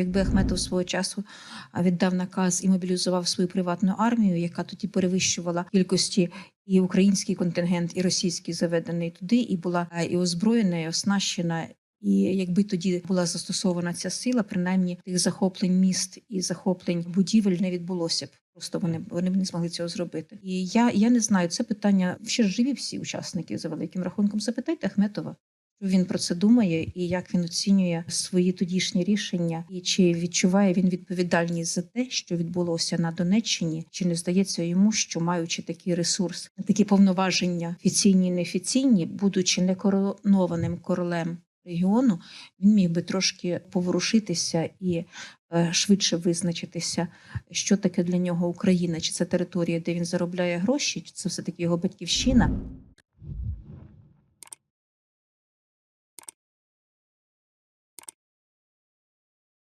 Якби Ахметов свого часу віддав наказ і мобілізував свою приватну армію, яка тоді перевищувала кількості і український контингент, і російський заведений туди, і була і озброєна, і оснащена. І якби тоді була застосована ця сила, принаймні тих захоплень міст і захоплень будівель не відбулося б. Просто вони вони б не змогли цього зробити. І я, я не знаю, це питання ще живі всі учасники за великим рахунком. Запитайте Ахметова. Він про це думає, і як він оцінює свої тодішні рішення, і чи відчуває він відповідальність за те, що відбулося на Донеччині, чи не здається йому, що маючи такий ресурс, такі повноваження офіційні, і неофіційні, будучи некоронованим королем регіону, він міг би трошки поворушитися і е, швидше визначитися, що таке для нього Україна, чи це територія, де він заробляє гроші, чи це все таки його батьківщина.